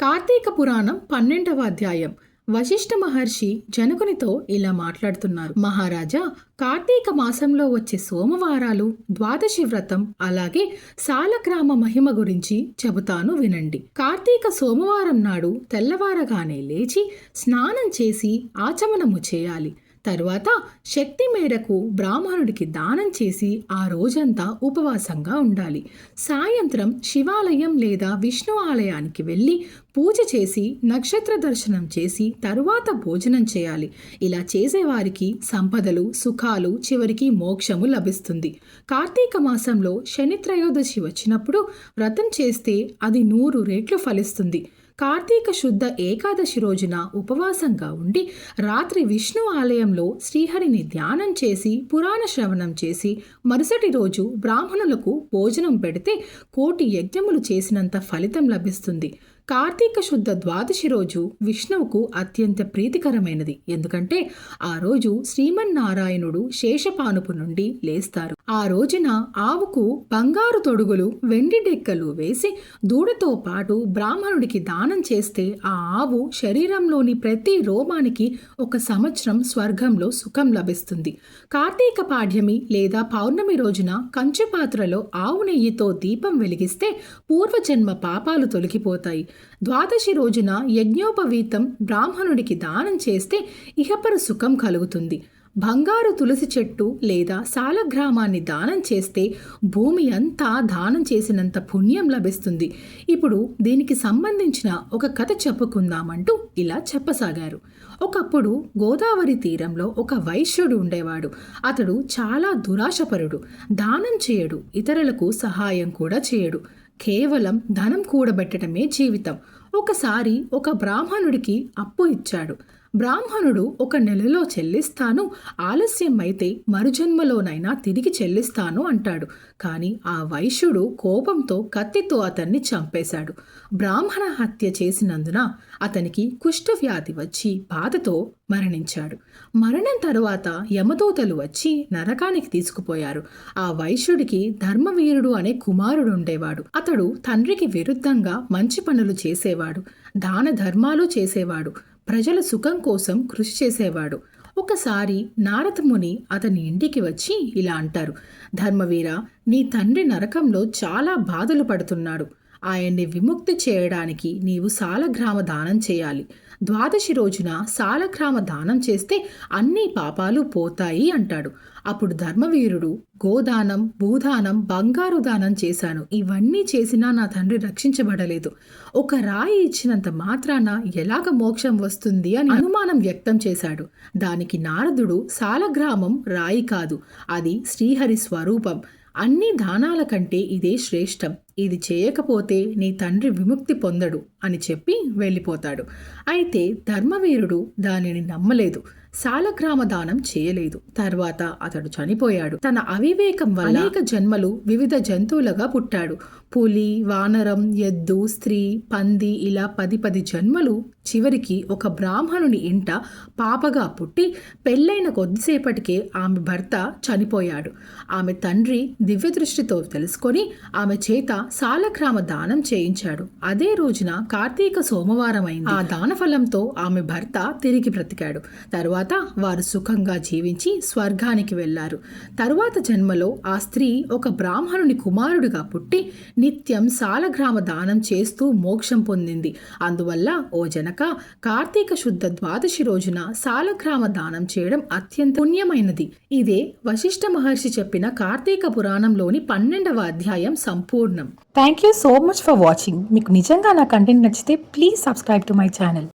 కార్తీక పురాణం పన్నెండవ అధ్యాయం. వశిష్ఠ మహర్షి జనకునితో ఇలా మాట్లాడుతున్నారు. మహారాజా కార్తీక మాసంలో వచ్చే సోమవారాలు ద్వాదశి వ్రతం అలాగే సాలగ్రామ మహిమ గురించి చెబుతాను వినండి. కార్తీక సోమవారం నాడు తెల్లవారగానే లేచి స్నానం చేసి ఆచమనము చేయాలి. తరువాత శక్తి మేరకు బ్రాహ్మణుడికి దానం చేసి ఆ రోజంతా ఉపవాసంగా ఉండాలి. సాయంత్రం శివాలయం లేదా విష్ణు ఆలయానికి వెళ్ళి పూజ చేసి నక్షత్ర దర్శనం చేసి తరువాత భోజనం చేయాలి. ఇలా చేసేవారికి సంపదలు సుఖాలు చివరికి మోక్షము లభిస్తుంది. కార్తీక మాసంలో శని త్రయోదశి వచ్చినప్పుడు వ్రతం చేస్తే అది నూరు రెట్లు ఫలిస్తుంది. కార్తీక శుద్ధ ఏకాదశి రోజున ఉపవాసంగా ఉండి రాత్రి విష్ణు ఆలయంలో శ్రీహరిని ధ్యానం చేసి పురాణ శ్రవణం చేసి మరుసటి రోజు బ్రాహ్మణులకు భోజనం పెడితే కోటి యజ్ఞములు చేసినంత ఫలితం లభిస్తుంది. కార్తీక శుద్ధ ద్వాదశి రోజు విష్ణువుకు అత్యంత ప్రీతికరమైనది. ఎందుకంటే ఆ రోజు శ్రీమన్నారాయణుడు శేషపానుపు నుండి లేస్తారు. ఆ రోజున ఆవుకు బంగారు తొడుగులు వెండి డెక్కలు వేసి దూడతో పాటు బ్రాహ్మణుడికి దానం చేస్తే ఆ ఆవు శరీరంలోని ప్రతి రోమానికి ఒక సంవత్సరం స్వర్గంలో సుఖం లభిస్తుంది. కార్తీక పాడ్యమి లేదా పౌర్ణమి రోజున కంచు పాత్రలో ఆవు నెయ్యితో దీపం వెలిగిస్తే పూర్వజన్మ పాపాలు తొలగిపోతాయి. ద్వాదశి రోజున యజ్ఞోపవీతం బ్రాహ్మణుడికి దానం చేస్తే ఇహపర సుఖం కలుగుతుంది. బంగారు తులసి చెట్టు లేదా సాలగ్రామాన్ని దానం చేస్తే భూమి అంతా దానం చేసినంత పుణ్యం లభిస్తుంది. ఇప్పుడు దీనికి సంబంధించిన ఒక కథ చెప్పుకుందామంటూ ఇలా చెప్పసాగారు. ఒకప్పుడు గోదావరి తీరంలో ఒక వైశ్యుడు ఉండేవాడు. అతడు చాలా దురాశపరుడు. దానం చేయడు. ఇతరులకు సహాయం కూడా చేయడు. కేవలం ధనం కూడబెట్టడమే జీవితం. ఒకసారి ఒక బ్రాహ్మణుడికి అప్పు ఇచ్చాడు. బ్రాహ్మణుడు ఒక నెలలో చెల్లిస్తాను ఆలస్యం అయితే మరుజన్మలోనైనా తిరిగి చెల్లిస్తాను అంటాడు. కానీ ఆ వైశ్యుడు కోపంతో కత్తితో అతన్ని చంపేశాడు. బ్రాహ్మణ హత్య చేసినందున అతనికి కుష్ఠవ్యాధి వచ్చి బాధతో మరణించాడు. మరణం తరువాత యమదూతలు వచ్చి నరకానికి తీసుకుపోయారు. ఆ వైశ్యుడికి ధర్మవీరుడు అనే కుమారుడు ఉండేవాడు. అతడు తండ్రికి విరుద్ధంగా మంచి పనులు చేసేవాడు. దాన ధర్మాలు చేసేవాడు. ప్రజల సుఖం కోసం కృషి చేసేవాడు. ఒకసారి నారదముని అతని ఇంటికి వచ్చి ఇలా అంటారు ధర్మవీర నీ తండ్రి నరకంలో చాలా బాధలు పడుతున్నాడు. ఆయన్ని విముక్తి చేయడానికి నీవు సాలగ్రామ దానం చేయాలి. ద్వాదశి రోజున సాలగ్రామ దానం చేస్తే అన్ని పాపాలు పోతాయి అంటాడు. అప్పుడు ధర్మవీరుడు గోదానం భూదానం బంగారు దానం చేశాను. ఇవన్నీ చేసినా నా తండ్రి రక్షించబడలేదు. ఒక రాయి ఇచ్చినంత మాత్రాన ఎలాగ మోక్షం వస్తుంది అని అనుమానం వ్యక్తం చేశాడు. దానికి నారదుడు సాలగ్రామం రాయి కాదు అది శ్రీహరి స్వరూపం. అన్ని దానాల కంటే ఇదే శ్రేష్టం. ఇది చేయకపోతే నీ తండ్రి విముక్తి పొందడు అని చెప్పి వెళ్ళిపోతాడు. అయితే ధర్మవీరుడు దానిని నమ్మలేదు. సాలగ్రామ దానం చేయలేదు. తర్వాత అతడు చనిపోయాడు. తన అవివేకం వల్ల అనేక జన్మలు వివిధ జంతువులుగా పుట్టాడు. పులి వానరం ఎద్దు స్త్రీ పంది ఇలా పది పది జన్మలు చివరికి ఒక బ్రాహ్మణుని ఇంట పాపగా పుట్టి పెళ్ళైన కొద్దిసేపటికే ఆమె భర్త చనిపోయాడు. ఆమె తండ్రి దివ్యదృష్టితో తెలుసుకొని ఆమె చేత సాలగ్రామ దానం చేయించాడు. అదే రోజున కార్తీక సోమవారం అయింది ఆ దాన ఫలంతో ఆమె భర్త తిరిగి బ్రతికాడు. తరువాత వారు సుఖంగా జీవించి స్వర్గానికి వెళ్ళారు. తరువాత జన్మలో ఆ స్త్రీ ఒక బ్రాహ్మణుని కుమారుడిగా పుట్టి నిత్యం సాలగ్రామ దానం చేస్తూ మోక్షం పొందింది. అందువల్ల ఓ జనక కార్తీక శుద్ధ ద్వాదశి రోజున సాలగ్రామ దానం చేయడం అత్యంత పుణ్యమైనది. ఇదే వశిష్ఠ మహర్షి చెప్పిన కార్తీక పురాణంలోని పన్నెండవ అధ్యాయం సంపూర్ణం. Thank you so much for watching మీకు నిజంగా నా కంటెంట్ నచ్చితే please subscribe to my channel